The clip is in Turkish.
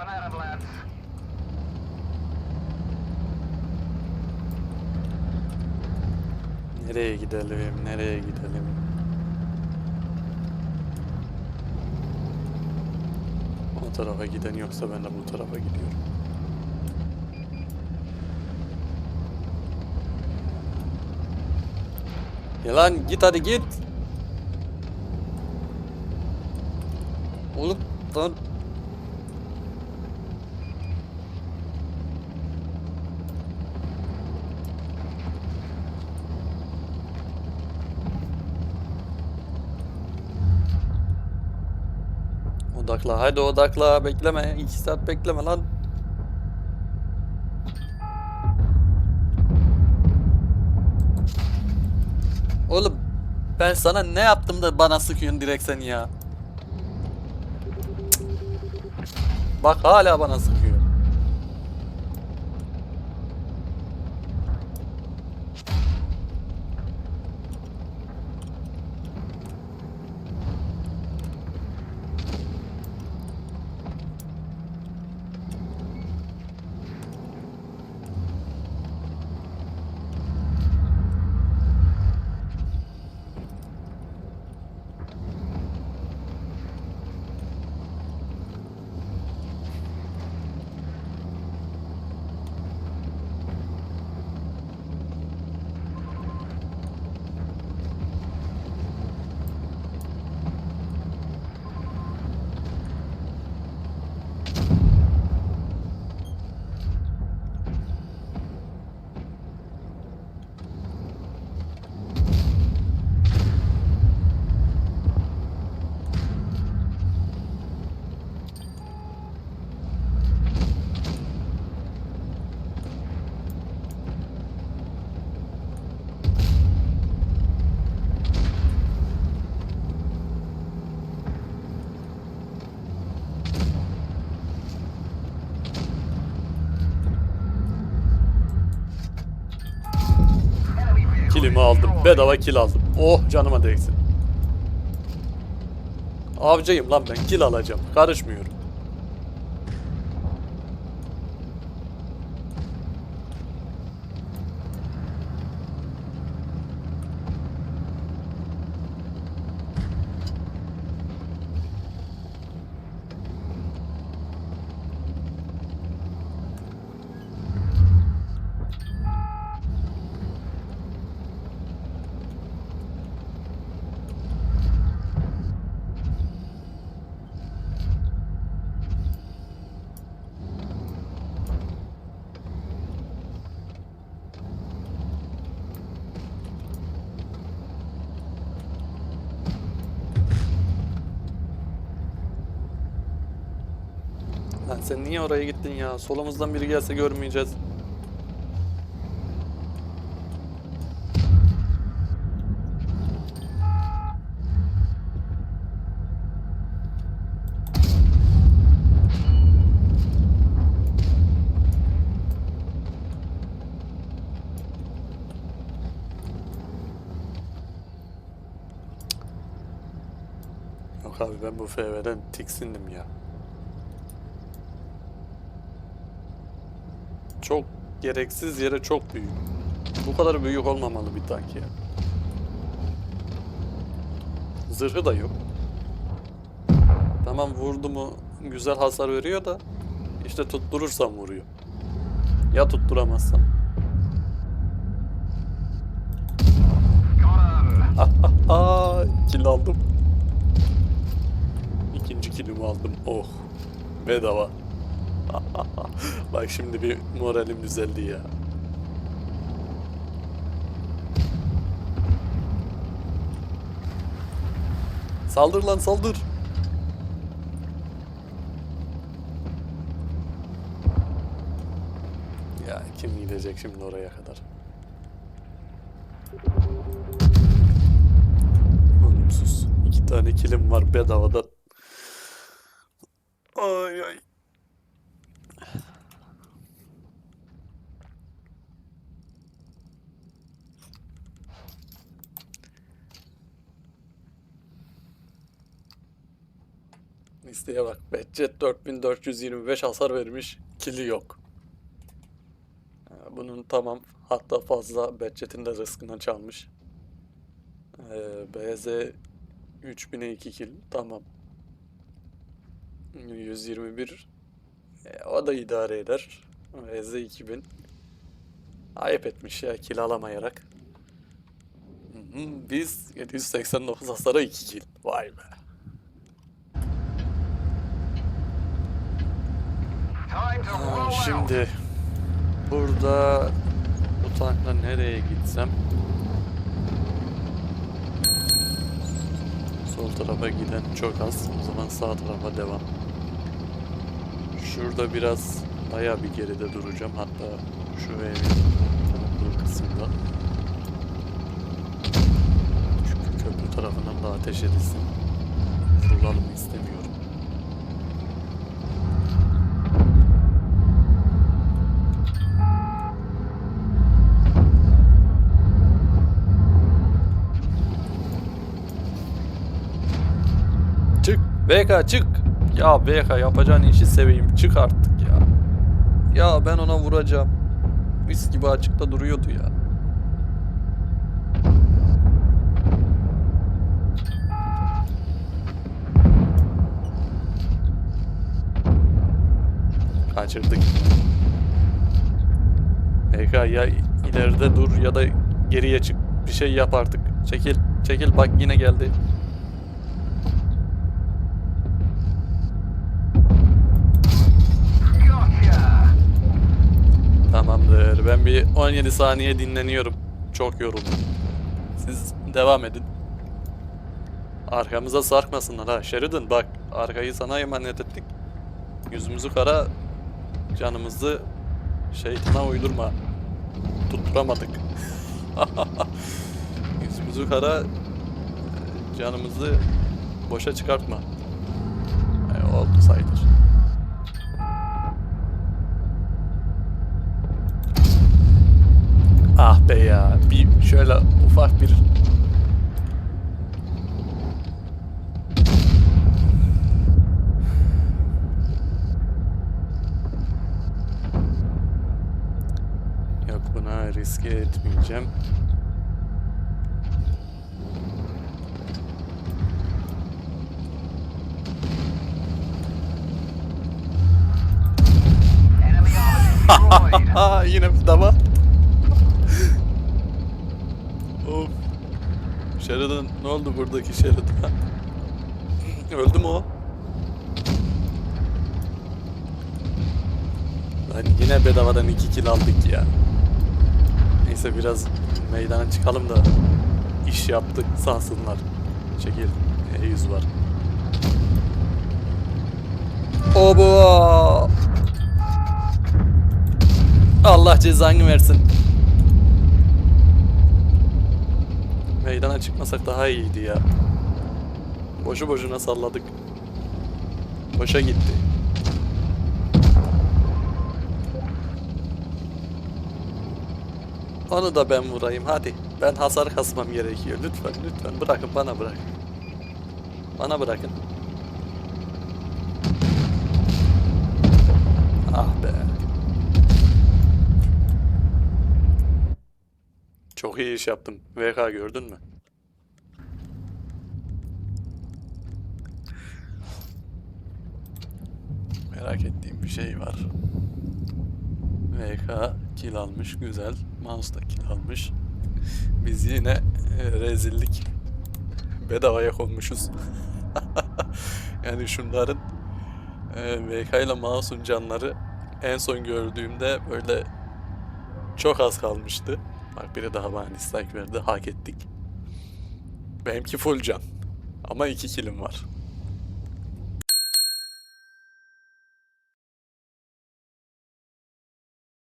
Panarin, lads. Nereye gidelim? Nereye gidelim? O tarafa giden yoksa ben de bu tarafa gidiyorum. Ya lan git hadi git. Oğlum lan Odakla haydi odakla bekleme 2 saat bekleme lan. Oğlum ben sana ne yaptım da bana sıkıyorsun direkt sen ya. Bak hala bana sıkıyor. Kilimi aldım. Bedava kil aldım. Oh canıma değsin. Avcıyım lan ben. Kil alacağım. Karışmıyorum. Lan sen niye oraya gittin ya? Solumuzdan biri gelse görmeyeceğiz. Yok abi ben bu FV'den tiksindim ya. Çok gereksiz yere çok büyük. Bu kadar büyük olmamalı bir tank ya. Zırhı da yok. Tamam vurdu mu güzel hasar veriyor da işte tutturursam vuruyor. Ya tutturamazsam. Aa, kill aldım. İkinci killimi aldım. Oh. Bedava. Bak şimdi bir moralim düzeldi ya. Saldır lan saldır. Ya kim gidecek şimdi oraya kadar? Ölümsüz. İki tane kilim var bedavadan. Ay ay. Listeye bak. Behçet 4425 hasar vermiş. Kili yok. Ee, Bunun tamam hatta fazla Behçet'in de rızkından çalmış. Ee, BZ 3000'e 2 kill. Tamam. 121 e, o da idare eder. BZ 2000 ayıp etmiş ya kill alamayarak. Biz 789 hasara 2 kill. Vay be. Out. Şimdi burada bu tankla nereye gitsem? Sol tarafa giden çok az. O zaman sağ tarafa devam. Şurada biraz bayağı bir geride duracağım. Hatta şu evin tanıklığı kısmında. Çünkü köprü tarafından da ateş edilsin. Vurulalım istemiyorum. VK çık. Ya VK yapacağın işi seveyim. Çık artık ya. Ya ben ona vuracağım. Mis gibi açıkta duruyordu ya. Kaçırdık. VK ya ileride dur ya da geriye çık. Bir şey yap artık. Çekil. Çekil bak yine geldi. Tamamdır. Ben bir 17 saniye dinleniyorum. Çok yoruldum. Siz devam edin. Arkamıza sarkmasınlar ha. Sheridan bak arkayı sana emanet ettik. Yüzümüzü kara, canımızı şeytana uydurma. Tutturamadık. Yüzümüzü kara, canımızı boşa çıkartma. E, oldu sayılır. Ah be ya. Bir şöyle ufak bir Yok buna riske etmeyeceğim. Yine dava. Sheridan ne oldu buradaki Sheridan? Öldü mü o? Lan yine bedavadan 2 kill aldık ya. Neyse biraz meydana çıkalım da iş yaptık sansınlar. Çekil. E100 var. Oba! Allah cezanı versin. Meydana çıkmasak daha iyiydi ya. Boşu boşuna salladık. Boşa gitti. Onu da ben vurayım hadi. Ben hasar kasmam gerekiyor. Lütfen lütfen bırakın bana bırakın. Bana bırakın. Ah be. Çok iyi iş yaptım. VK gördün mü? Merak ettiğim bir şey var. VK kill almış. Güzel. Mouse da kill almış. Biz yine e, rezillik bedavaya konmuşuz. yani şunların e, VK ile mouse'un canları en son gördüğümde böyle çok az kalmıştı. Bak biri daha bana dislike verdi. Hak ettik. Benimki full can. Ama iki killim var.